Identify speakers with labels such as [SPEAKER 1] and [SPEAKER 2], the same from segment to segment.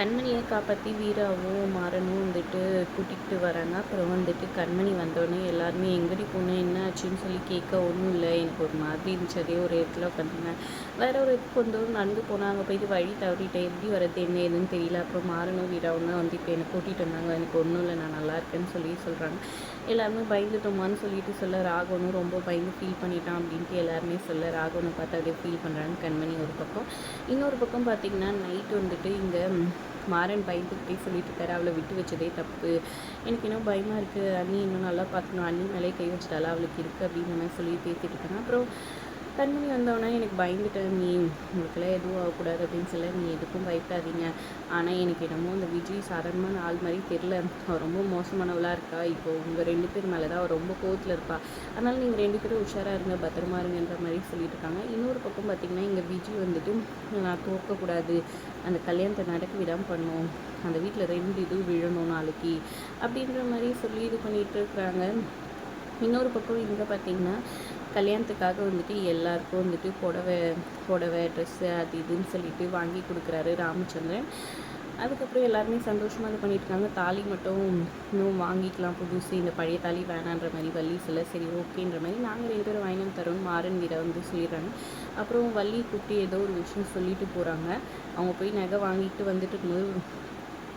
[SPEAKER 1] கண்மணியை காப்பாற்றி வீராவும் மாறனும் வந்துட்டு கூட்டிகிட்டு வராங்க. அப்புறம் வந்துட்டு கண்மணி வந்தோடனே எல்லாருமே எங்கடி போனேன் என்ன ஆச்சுன்னு சொல்லி கேட்க ஒன்றும் இல்லை. எனக்கு ஒரு மாதிரி இருந்துச்சு. அதே ஒரு இடத்துல உட்காந்துருந்தேன் வேற ஒரு இடத்துக்கு கொஞ்சம் தூரம் நடந்து போனால் அங்கே போயிட்டு வழி தவறிட்டேன். எப்படி வரது என்ன ஏதுன்னு தெரியல. அப்புறம் மாறனும் வீராவும் தான் வந்து இப்போ என்னை கூட்டிகிட்டு வந்தாங்க. எனக்கு ஒன்றும் இல்லை. நான் நல்லா இருக்கேன்னு சொல்லி சொல்கிறாங்க எல்லாருமே பயந்துட்டோமான்னு சொல்லிட்டு சொல்ல ராகவனும் ரொம்ப பயந்து ஃபீல் பண்ணிட்டான் அப்படின்ட்டு எல்லாருமே சொல்ல ராகவனை பார்த்து அப்படியே ஃபீல் பண்ணுறாங்க கண்மணி ஒரு பக்கம். இன்னொரு பக்கம் பார்த்தீங்கன்னா நைட் வந்துட்டு இங்கே மாறன் பயந்துக்கிட்டே சொல்லிட்டு இருக்காரு அவளை விட்டு வச்சதே தப்பு. எனக்கு இன்னும் பயமாக இருக்குது அண்ணி இன்னும் நல்லா பார்த்துக்கணும் அண்ணி மேலே கை வச்சிட்டால அவளுக்கு இருக்குது அப்படின்னு மாதிரி சொல்லி பேசிட்டு இருக்காங்க. அப்புறம் கண்மணி வந்தோடனே எனக்கு பயந்துட்டேன். நீ உங்களுக்கெல்லாம் எதுவும் ஆகக்கூடாது அப்படின்னு சொல்ல நீ எதுக்கும் பயப்படாதீங்க. ஆனால் எனக்கு என்னமோ அந்த விஜய் சாதாரணமான ஆள் மாதிரி தெரில அவள் ரொம்ப மோசமானவளாக இருக்கா? இப்போ உங்கள் ரெண்டு பேர் மேலே தான் அவள் ரொம்ப கோவத்தில் இருப்பா. அதனால் நீங்கள் ரெண்டு பேரும் உஷாராக இருங்க பத்திரமா இருங்கன்ற மாதிரி சொல்லிட்டு இருக்காங்க. இன்னொரு பக்கம் பார்த்தீங்கன்னா இங்கே விஜய் வந்துட்டு நான் தோற்கக்கூடாது. அந்த கல்யாணத்தை நடக்க விடாமல் பண்ணும். அந்த வீட்டில் ரெண்டு இது விழணும் நாளைக்கு அப்படின்ற மாதிரி சொல்லி இது பண்ணிகிட்டு இருக்கிறாங்க இன்னொரு பக்கம் இங்கே பார்த்தீங்கன்னா கல்யாணத்துக்காக வந்துட்டு எல்லாருக்கும் வந்துட்டு புடவை புடவை ட்ரெஸ்ஸு அது இதுன்னு சொல்லிட்டு வாங்கி கொடுக்குறாரு ராமச்சந்திரன். அதுக்கப்புறம் எல்லாருமே சந்தோஷமாக இது பண்ணியிருக்காங்க இருக்காங்க தாலி மட்டும் இன்னும் வாங்கிக்கலாம் புதுசு. இந்த பழைய தாலி வேணான்ற மாதிரி வள்ளி சில சரி ஓகேன்ற மாதிரி நாங்கள் ரெண்டு பேரும் வாங்கினு தரோம் மாறன் வீரை வந்து சொல்லிடுறாங்க. அப்புறம் வள்ளி கூப்பிட்டு ஏதோ ஒரு விஷயம் சொல்லிட்டு போகிறாங்க அவங்க போய் நகை வாங்கிட்டு வந்துட்டு இருக்கும்போது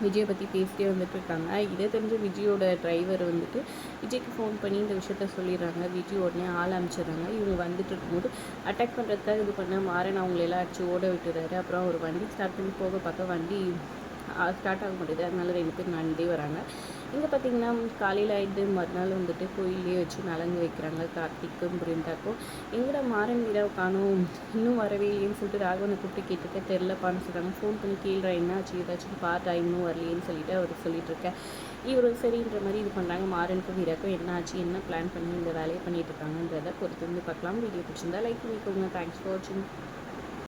[SPEAKER 1] விஜயை பற்றி பேசிட்டே வந்துட்டு இருக்காங்க. இதே தெரிஞ்ச விஜயோட டிரைவர் வந்துட்டு விஜய்க்கு ஃபோன் பண்ணி இந்த விஷயத்த சொல்லிடுறாங்க. விஜய் உடனே ஆள் அனுப்பிச்சிடுறாங்க இவங்க வந்துட்டு இருக்கும்போது அட்டாக் பண்ணுறதுக்காக இது பண்ண மாறன் அவங்களெல்லாம் அடிச்சு ஓட விட்டுறாரு. அப்புறம் ஒரு வண்டி ஸ்டார்ட் பண்ணி போக பார்க்க வண்டி ஸ்டார்ட் ஆக மாட்டேது அதனால ரெண்டு பேர் நடந்தே வராங்க. இங்கே பார்த்தீங்கன்னா காலையில் ஆகிட்டு மறுநாள் வந்துட்டு கோயிலே வச்சு நலங்கு வைக்கிறாங்க. கார்த்திக்கும் பிருந்தாக்கும். எங்கடா மாறன் வீராவை காணும்? இன்னும் வரவே இல்லைன்னு சொல்லிட்டு ராகவனை கூப்பிட்டு கேட்டுக்க தெரிலப்பான்னு சொல்கிறாங்க ஃபோன் பண்ணி கேள்றா என்னாச்சு ஏதாச்சும் பார்த்தா இன்னும் வரலையேன்னு சொல்லிட்டு அவர் சொல்லிட்டு இருக்கேன் இவர் சரின்ற மாதிரி இது பண்ணுறாங்க மாறனுக்கும் வீராக்கும் என்ன ஆச்சு? என்ன பிளான் பண்ணி இந்த வேலையை பண்ணிகிட்டு இருக்காங்கன்றதை பொறுத்து வந்து பார்க்கலாம். வீடியோ பிடிச்சிருந்தா லைக் பண்ணிக்கோங்க. தேங்க்ஸ் ஃபார் வாட்சிங்